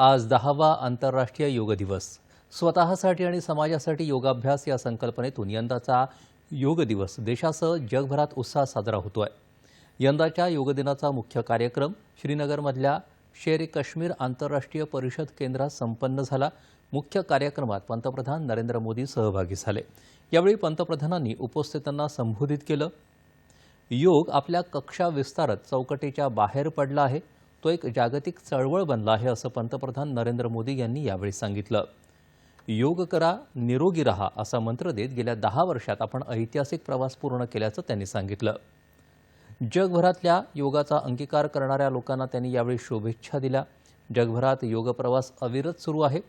आज दहावा आंतरराष्ट्रीय योग दिवस. स्वतःसाठी आणि समाजासाठी योगाभ्यास या संकल्पनेतून यंदाचा योग दिवस देशासह जगभरात उत्साह साजरा होतो आहे यंदाच्या योग दिनाचा मुख्य कार्यक्रम श्रीनगरमधल्या शेर काश्मीर आंतरराष्ट्रीय परिषद केंद्रात संपन्न झाला. मुख्य कार्यक्रमात पंतप्रधान नरेंद्र मोदी सहभागी झाले. यावेळी पंतप्रधानांनी उपस्थितांना संबोधित केलं. योग आपल्या कक्षा विस्तारत चौकटीच्या बाहेर पडला आहे. तो एक जागतिक चळवळ बनला आहे असं पंतप्रधान नरेंद्र मोदी यांनी यावेळी सांगितलं. योग करा निरोगी रहा असा मंत्र देत गेल्या दहा वर्षात आपण ऐतिहासिक प्रवास पूर्ण केल्याचं त्यांनी सांगितलं. जगभरातल्या योगाचा अंगीकार करणाऱ्या लोकांना त्यांनी यावेळी शुभेच्छा दिल्या. जगभरात योग प्रवास अविरत सुरू आहे.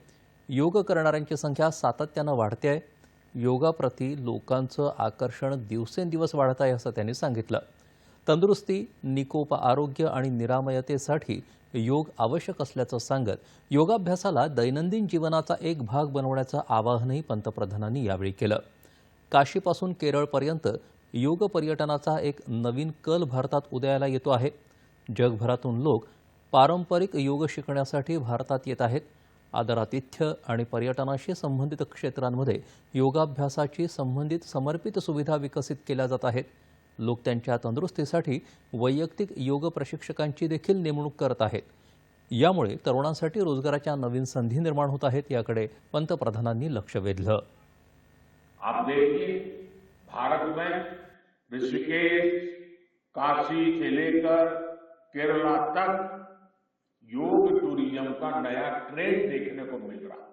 योग करणाऱ्यांची संख्या सातत्यानं वाढते आहे. योगाप्रती लोकांचं आकर्षण दिवसेंदिवस वाढत आहे असं त्यांनी सांगितलं. तंदुरुस्ती निकोप आरोग्य आणि निरामयतेसाठी योग आवश्यक असल्याचं सांगत योगाभ्यासाला दैनंदिन जीवनाचा एक भाग बनवण्याचं आवाहनही पंतप्रधानांनी यावेळी केलं. काशीपासून केरळपर्यंत योग पर्यटनाचा एक नवीन कल भारतात उदयाला येतो आहे. जगभरातून लोक पारंपरिक योग शिकण्यासाठी भारतात येत आहेत. आदरातिथ्य आणि पर्यटनाशी संबंधित क्षेत्रांमध्ये योगाभ्यासाची संबंधित समर्पित सुविधा विकसित केल्या जात आहेत. लोक त्यांच्या तंदुरुस्तीसाठी वैयक्तिक योग प्रशिक्षकांची देखील नेमणूक करत आहेत. यामुळे तरुणांसाठी रोजगाराच्या नवीन संधी निर्माण होत आहेत याकडे पंतप्रधानांनी लक्ष वेधलं. आप देखिए भारत में ऋषिकेश काशी से लेकर केरला तक योग टूरिज्म का नया ट्रेंड देखने को मिल रहा है।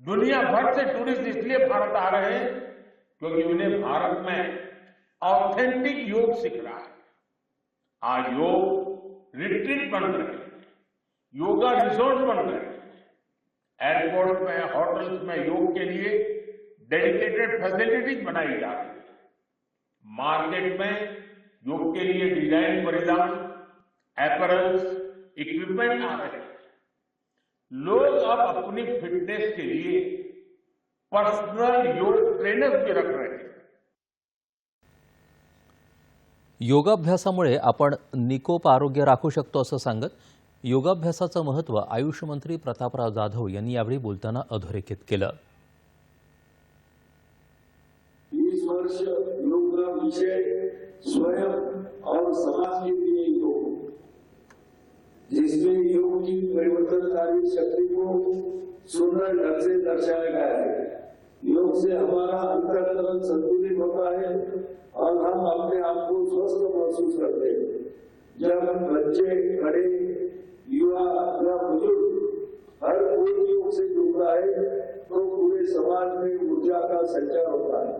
दुनिया भर से टूरिस्ट इसलिए भारत आ रहे हैं क्योंकि उन्हें भारत में ऑथेंटिक योग सीख रहा है। आज योग रिट्रीट बन रहे हैं। योगा रिसोर्ट बन रहे हैं। एयरपोर्ट में होटल्स में योग के लिए डेडिकेटेड फैसिलिटीज़ बनाई जा रही है। मार्केट में योग के लिए डिज़ाइन परिधान एपरल्स इक्विपमेंट आ रहे हैं। लोग अब अपनी फिटनेस के लिए पर्सनल योग ट्रेनर्स भी रख रहे हैं। योगाभ्यासामुळे आपण निकोप आरोग्य राखू शकतो असं सांगत योगाभ्यासाचं महत्त्व आयुष मंत्री प्रतापराव जाधव यांनी यावेळी बोलताना अधोरेखित केलं. इस वर्ष योग का विषय स्वयं और समाज के लिए योग हो। जिसमें योग की परिवर्तनकारी शक्ति को सुंदर ढंग से दर्शाया गया है। योग से हमारा अंतरतरण संतुलित होता है और हम अपने आप को स्वस्थ महसूस करते हैं। जब बच्चे, बड़े, युवा या बुज़ुर्ग हर कोई योग से जुड़ता है तो पूरे समाज में ऊर्जा का संचार होता है।